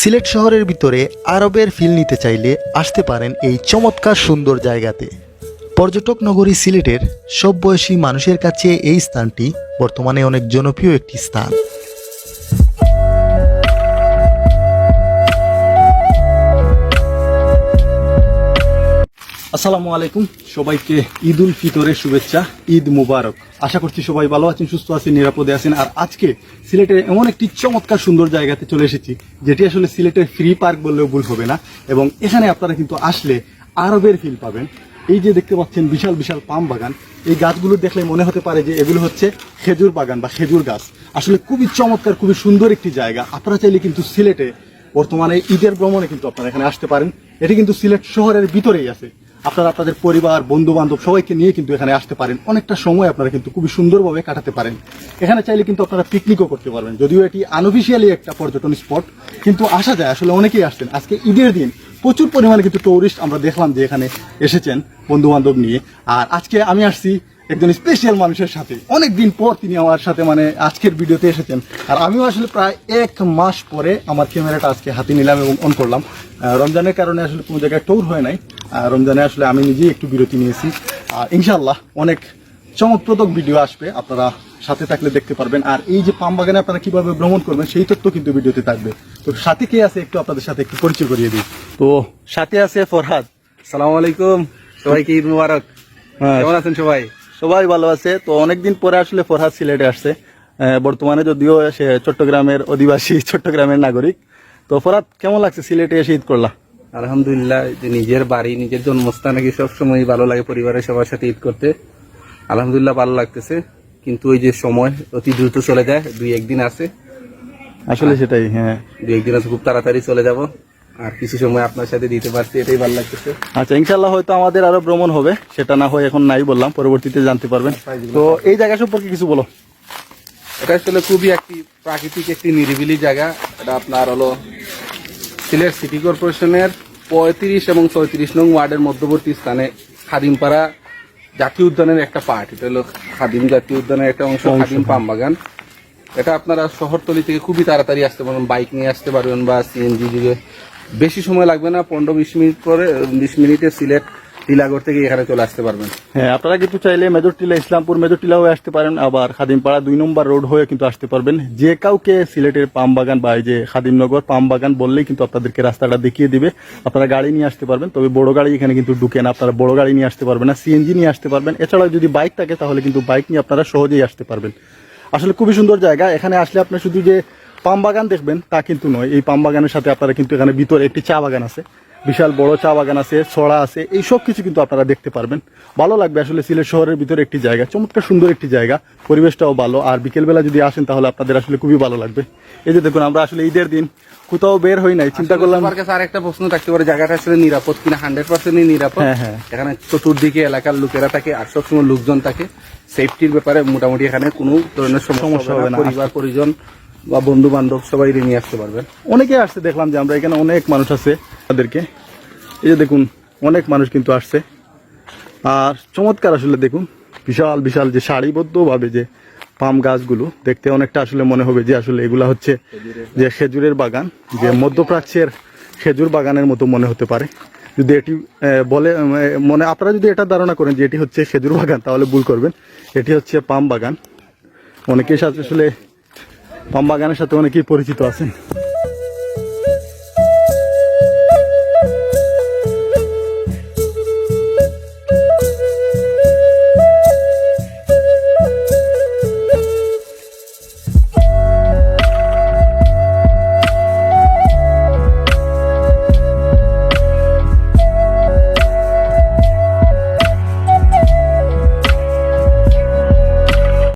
সিলেট শহরের ভিতরে আরবের ফিল নিতে চাইলে আসতে পারেন এই চমৎকার সুন্দর জায়গাতে। পর্যটক নগরী সিলেটের সব বয়সী মানুষের কাছে এই স্থানটি বর্তমানে অনেক জনপ্রিয় একটি স্থান। আসসালামু আলাইকুম। সবাইকে ঈদ উল ফিতরের শুভেচ্ছা, ঈদ মুবারক। আশা করছি সবাই ভালো আছেন, সুস্থ আছেন, নিরাপদে আছেন। আর আজকে সিলেটের এমন একটি চমৎকার সুন্দর জায়গাতে চলে এসেছি, যেটি আসলে সিলেটের ফ্রি পার্ক বললেও ভুল হবে না। এবং এখানে আপনারা কিন্তু আসলে আরবের ফিল পাবেন। এই যে দেখতে পাচ্ছেন বিশাল বিশাল পাম বাগান, এই গাছগুলো দেখলে মনে হতে পারে যে এগুলো হচ্ছে খেজুর বাগান বা খেজুর গাছ। আসলে খুবই চমৎকার, খুবই সুন্দর একটি জায়গা। আপনারা চাইলে কিন্তু সিলেটে বর্তমানে ঈদের ভ্রমণে কিন্তু আপনারা এখানে আসতে পারেন। এটি কিন্তু সিলেট শহরের ভিতরেই আছে। আপনারা আপনাদের পরিবার বন্ধু বান্ধব সবাইকে নিয়ে কিন্তু এখানে আসতে পারেন। অনেকটা সময় আপনারা কিন্তু খুবই সুন্দরভাবে কাটাতে পারেন। এখানে চাইলে কিন্তু আপনারা পিকনিকও করতে পারবেন। যদিও এটি আনঅফিসিয়ালি একটা পর্যটন স্পট কিন্তু আসা যায়। আসলে অনেকেই আসছেন। আজকে ঈদের দিন প্রচুর পরিমাণে কিন্তু টুরিস্ট আমরা দেখলাম যে এখানে এসেছেন বন্ধু বান্ধব নিয়ে। আর আজকে আমি আসছি একজন স্পেশাল মানুষের সাথে। অনেক দিন পর তিনি আমার সাথে মানে আজকের ভিডিওতে এসেছেন। আর আমিও আসলে প্রায় এক মাস পরে আমার ক্যামেরাটা আজকে হাতে নিলাম এবং অন করলাম। রমজানের কারণে আসলে কোনো জায়গায় ট্যুর হয় নাই। রমজানে আসলে আমি নিজেই একটু বিরতি নিয়েছি। আর ইনশাল্লাহ অনেক চমকপ্রদক ভিডিও আসবে আপনারা সাথে থাকলে দেখতে পারবেন। আর এই যে পাম বাগানে আপনারা কীভাবে ভ্রমণ করবেন সেই তথ্য কিন্তু ভিডিওতে থাকবে। তো সাথে কে আছে একটু আপনাদের সাথে একটু পরিচয় করিয়ে দিই। তো সাথে আছে ফরহাদ। সালাম আলাইকুম। সবাইকে ঈদ মুবারক। হ্যাঁ। কেমন আছেন সবাই? সবাই ভালো আছে। তো অনেকদিন পরে আসলে ফরহাদ সিলেটে আসছে। বর্তমানে যদিও সে চট্টগ্রামের অধিবাসী চট্টগ্রামের নাগরিক। তো ফরহাদ কেমন লাগছে সিলেটে এসে ঈদ করলা? আলহামদুলিল্লাহ যে নিজের বাড়ি নিজের জন্মস্থান নাকি সবসময় ভালো লাগে পরিবারের সবার সাথে ঈদ করতে। আলহামদুলিল্লাহ ভালো লাগতেছে। কিন্তু ওই যে সময় অতি দ্রুত চলে যায় দুই একদিন আছে। আসলে সেটাই হ্যাঁ। দুই একদিন আছে খুব তাড়াতাড়ি চলে যাব। আর কিছু সময় আপনার সাথে দিতে পারছি এটাই ভালো লাগতেছে। আচ্ছা ইনশাল্লাহ হয়তো আমাদের আরও ভ্রমণ হবে সেটা না হয় এখন নাই বললাম পরবর্তীতে জানতে পারবেন। তো এই জায়গা সম্পর্কে কিছু বলো। এটা আসলে খুবই একটি প্রাকৃতিক একটি নিরিবিলি জায়গা। এটা আপনার হলো সিলেট সিটি কর্পোরেশনের পঁয়ত্রিশ এবং চৌত্রিশ নং ওয়ার্ডের মধ্যবর্তী স্থানে খাদিমপাড়া জাতীয় উদ্যানের একটা পার্ট। এটা হলো খাদিম জাতীয় উদ্যানের একটা অংশ খাদিম পাম বাগান। এটা আপনারা শহরতলি থেকে খুবই তাড়াতাড়ি আসতে পারবেন বাইক নিয়ে আসতে পারবেন বা সিএনজি যুগে বেশি সময় লাগবে না পনেরো বিশ মিনিট পরে বিশ মিনিটে সিলেট টিলাগড় থেকে এখানে চলে আসতে পারবেন। হ্যাঁ আপনারা কিন্তু চাইলে মেজর টিলা ইসলামপুর মেজর টিলা আসতে পারেন, আবার খাদিমপাড়া দুই নম্বর রোড হয়ে কিন্তু আসতে পারবেন। যে কাউকে সিলেটের পাম বাগান বা এই যে খাদিমনগর পাম বাগান বললেই কিন্তু আপনাদেরকে রাস্তাটা দেখিয়ে দিবে। আপনারা গাড়ি নিয়ে আসতে পারবেন, তবে বড় গাড়ি এখানে কিন্তু ঢুকে না, আপনারা বড় গাড়ি নিয়ে আসতে পারবেন না সিএনজি নিয়ে আসতে পারবেন। এছাড়াও যদি বাইক থাকে, তাহলে কিন্তু বাইক নিয়ে আপনারা সহজেই আসতে পারবেন। আসলে খুবই সুন্দর জায়গা, এখানে আসলে আপনি শুধু যে পাম বাগান দেখবেন তা কিন্তু নয়, এই পাম বাগানের সাথে আপনারা কিন্তু এখানে ভিতরে একটি চা বাগান আছে। বিশাল বড় চা বাগান আছে ছড়া আছে এই সব কিছু কিন্তু আপনারা দেখতে পারবেন। ভালো লাগবে আসলে সিলেট শহরের ভিতরে একটি জায়গা চমৎকার সুন্দর একটি জায়গা পরিবেশটাও ভালো আর বিকেলবেলা যদি আসেন তাহলে আপনাদের আসলে খুবই ভালো লাগবে। এই যে দেখুন আমরা আসলে ঈদের দিন কোথাও বের হই নাই চিন্তা করলাম আমার কাছে আরেকটা প্রশ্ন থাকতে পারে জায়গাটা আসলে নিরাপদ কিনা হান্ড্রেড পার্সেন্টই নিরাপদ। হ্যাঁ, হ্যাঁ। এখানে চতুর্দিকে এলাকার লোকেরা থাকে আর সবসময় লোকজন থাকে। সেফটির ব্যাপারে মোটামুটি এখানে কোনো ধরনের সমস্যা সমস্যা হবে না। পরিবার পরিজন বা বন্ধু বান্ধব সবাই নিয়ে আসতে পারবেন। অনেকে আসছে, দেখলাম যে আমরা এখানে অনেক মানুষ আছে তাদেরকে। এই যে দেখুন, অনেক মানুষ কিন্তু আসছে। আর চমৎকার আসলে দেখুন, বিশাল বিশাল যে সারিবদ্ধভাবে যে পাম গাছগুলো, দেখতে অনেকটা আসলে মনে হবে যে আসলে এগুলা হচ্ছে যে খেজুরের বাগান, যে মধ্যপ্রাচ্যের খেজুর বাগানের মতো মনে হতে পারে। যদি এটি বলে মনে, আপনারা যদি এটা ধারণা করেন যে এটি হচ্ছে খেজুর বাগান, তাহলে ভুল করবেন। এটি হচ্ছে পাম বাগান। অনেকের সাথে আসলে পাম গানের সাথে অনেকেই পরিচিত আছেন।